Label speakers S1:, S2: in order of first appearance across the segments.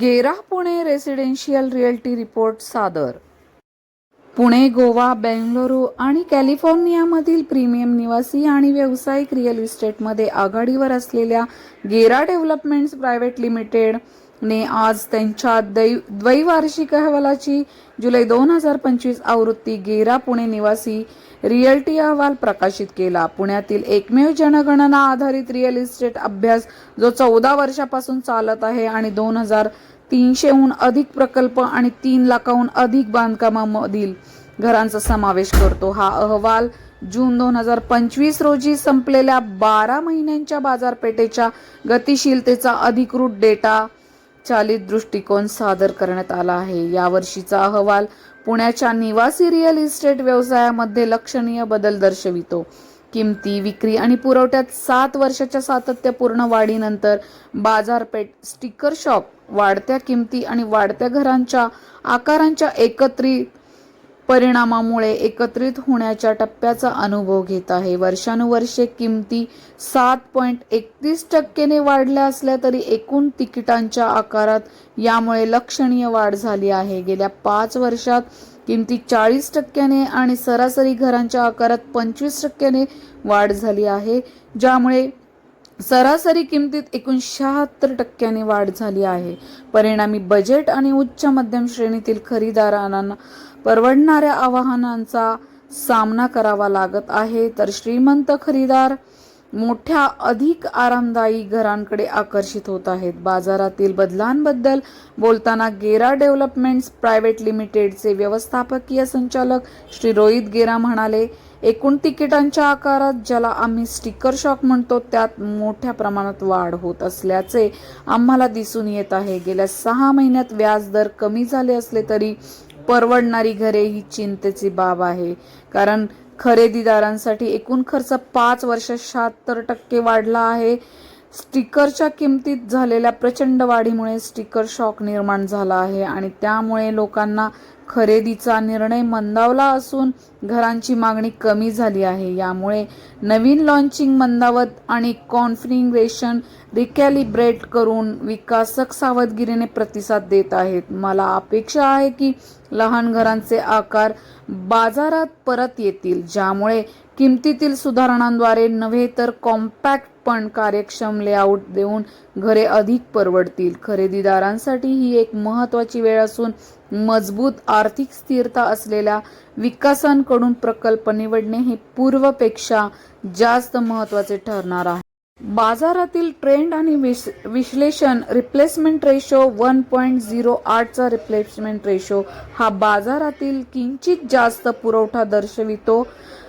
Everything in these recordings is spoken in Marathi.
S1: गेरा पुणे रेसिडेन्शियल रिअल्टी रिपोर्ट सादर. पुणे गोवा बेंगलुरू आणि कॅलिफोर्नियामधील प्रीमियम निवासी आणि व्यावसायिक रिअल इस्टेटमध्ये आघाडीवर असलेल्या गेरा डेव्हलपमेंट्स प्रायव्हेट लिमिटेड ने आज त्यांच्या दै द्वैवार्षिक अहवालाची जुलै दोन हजार पंचवीस आवृत्ती गेरा पुणे निवासी रिअल्टी अहवाल प्रकाशित केला. पुण्यातील एकमेव जनगणना आधारित रिअल इस्टेट अभ्यास जो चौदा वर्षापासून चालत आहे आणि दोन हजार तीनशेहून अधिक प्रकल्प आणि तीन लाखाहून अधिक बांधकामामधील घरांचा समावेश करतो. हा अहवाल जून दोन हजार पंचवीस रोजी संपलेल्या बारा महिन्यांच्या बाजारपेठेच्या गतिशीलतेचा अधिकृत डेटा चालित दृष्टिकोन सादर करण्यात आला आहे. यावर्षीचा अहवाल पुण्याच्या निवासी रिअल इस्टेट व्यवसायामध्ये लक्षणीय बदल दर्शवितो. किमती विक्री आणि पुरवठ्यात सात वर्षाच्या सातत्यपूर्ण वाढीनंतर बाजारपेठ स्टिकर शॉप वाढत्या किमती आणि वाढत्या घरांच्या आकारांच्या एकत्रित परिणामामुळे एकत्रित होण्याच्या टप्प्याचा अनुभव घेत आहे. वर्षानुवर्षे किमती सात पॉईंट एकतीस टक्केने वाढल्या असल्या तरी एकूण तिकिटांच्या आकारात यामुळे लक्षणीय वाढ झाली आहे. गेल्या पाच वर्षात किमती चाळीस टक्क्याने आणि सरासरी घरांच्या आकारात पंचवीस टक्क्याने वाढ झाली आहे ज्यामुळे सरासरी किमतीत एकूण शहात्तर टक्क्याने वाढ झाली आहे. परिणामी बजेट आणि उच्च मध्यम श्रेणीतील खरेदीदारांना परवडणाऱ्या आव्हानांचा सामना करावा लागत आहे. तर श्रीमंत खरीदार मोठ्या अधिक आरामदायी घरांकडे आकर्षित होत आहेत. बाजारातील बदलांबद्दल बोलताना गेरा डेव्हलपमेंट्स प्रायव्हेट लिमिटेडचे व्यवस्थापकीय संचालक श्री रोहित गेरा म्हणाले एकूण तिकिटांच्या आकारात ज्याला आम्ही स्टिकर शॉक म्हणतो त्यात मोठ्या प्रमाणात वाढ होत असल्याचे आम्हाला दिसून येत आहे. गेल्या सहा महिन्यात व्याज दर कमी झाले असले तरी परवडणारी घरे ही चिंतेची बाब आहे. कारण खरेदीदारांसाठी एकूण खर्च पाच वर्षात शहात्तर टक्के वाढला आहे. स्टिकरच्या किमतीत झालेल्या प्रचंड वाढीमुळे स्टिकर शॉक निर्माण झाला आहे आणि त्यामुळे लोकांना खरेदीचा निर्णय मंदावला असून घरांची मागणी कमी झाली आहे. यामुळे नवीन लॉन्चिंग मंदावत आणि कॉन्फिगरेशन रिकॅलिब्रेट करून विकासक सावधगिरीने प्रतिसाद देत आहेत. मला अपेक्षा आहे की लहान घरांचे आकार बाजारात परत येतील ज्यामुळे किमतीतील सुधारणांद्वारे नव्हे तर कॉम्पॅक्ट पण कार्यक्षम लेआउट देऊन घरे अधिक परवडतील. खरेदीदारांसाठी ही एक महत्त्वाची वेळ असून मजबूत आर्थिक स्थिरता असलेल्या विकासांकडून प्रकल्प निवडणे हे पूर्वपेक्षा जास्त महत्त्वाचे ठरणार आहे. बाजारातील ट्रेंड आणि विश विश्लेषण replacement ratio one point zero आठचा रिप्लेसमेंट रेशो हा बाजारातील किंचित जास्त पुरवठा दर्शवितो.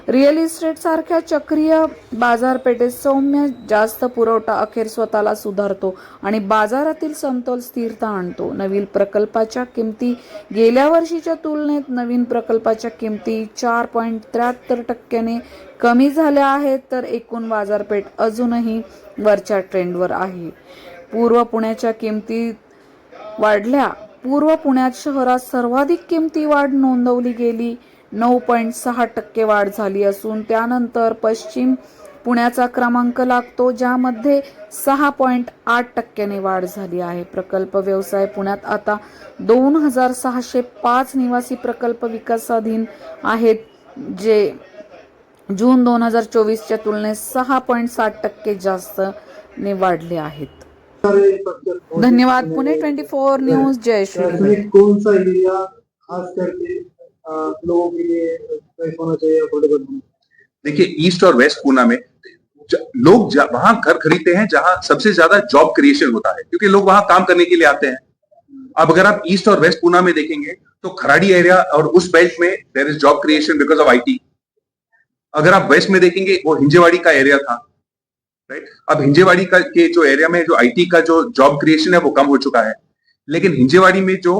S1: रिअल इस्टेटसारख्या चक्रीय बाजारपेठेत सौम्य जास्त पुरवठा अखेर स्वतःला सुधारतो आणि बाजारातील समतोल स्थिरता आणतो. नवीन प्रकल्पाच्या किमती गेल्या वर्षीच्या तुलनेत नवीन प्रकल्पाच्या किमती चार पॉईंट त्र्याहत्तर टक्क्याने कमी झाल्या आहेत तर एकूण बाजारपेठ अजूनही वरच्या ट्रेंडवर आहे. पूर्व पुण्याच्या किमती वाढल्या. पूर्व पुण्यात शहरात सर्वाधिक किमती वाढ नोंदवली गेली. नऊ पॉईंट सहा टक्के वाढ झाली असून त्यानंतर पश्चिम पुण्याचा क्रमांक लागतो ज्यामध्ये सहा पॉईंट आठ टक्क्याने वाढ झाली आहे. प्रकल्प व्यवसाय पुण्यात आता दोन हजार सहाशे पाच निवासी प्रकल्प विकासाधीन आहेत जे जून दोन हजार चोवीसच्या तुलनेत सहा पॉईंट साठ टक्के जास्त ने वाढले आहेत. धन्यवाद. Pune twenty four news. जय श्री
S2: इसमें एरिया खास करके लोगों के लिए होना चाहिए अफोर्डेबल
S3: देखिए, ईस्ट और वेस्ट पूना में लोग वहाँ घर खरीदते हैं जहाँ सबसे ज़्यादा जॉब क्रिएशन होता है, क्योंकि लोग वहाँ काम करने के लिए आते हैं। अब अगर आप ईस्ट और वेस्ट पूना में देखेंगे तो खराड़ी एरिया और उस बेल्ट में there is job creation because of IT अगर आप वेस्ट में देखेंगे, वो हिंजेवाड़ी का एरिया था राइट अब हिंजेवाड़ी का, के जो एरिया में जो आईटी का जो जॉब क्रिएशन है, वो कम हो चुका है। लेकिन हिंजेवाड़ी में जो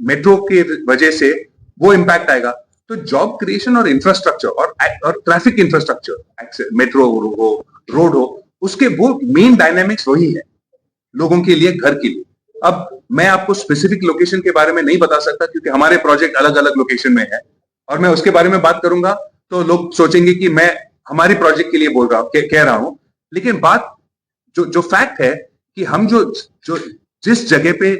S3: मेट्रो के वजह से वो इम्पैक्ट आएगा। तो जॉब क्रिएशन और इंफ्रास्ट्रक्चर और और ट्रैफ़िक इंफ्रास्ट्रक्चर मेट्रो हो रोड हो, उसके वो मेन डायनेमिक्स वही है, लोगों के लिए, घर के लिए। अब मैं आपको स्पेसिफिक लोकेशन के बारे में नहीं बता सकता क्योंकि हमारे प्रोजेक्ट अलग अलग लोकेशन में है। और मैं उसके बारे में बात करूँगा तो लोग सोचेंगे कि मैं हमारे प्रोजेक्ट के लिए बोल रहा हूँ, कह रहा हूँ। लेकिन बात जो जो फैक्ट है कि हम जो जो जिस जगह पे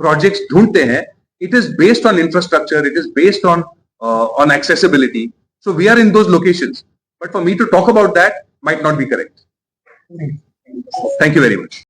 S3: प्रोजेक्ट्स ढूंढते हैं it is based on infrastructure it is based on uh, on accessibility. So we are in those locations. But for me to talk about that might not be correct. Thank you very much.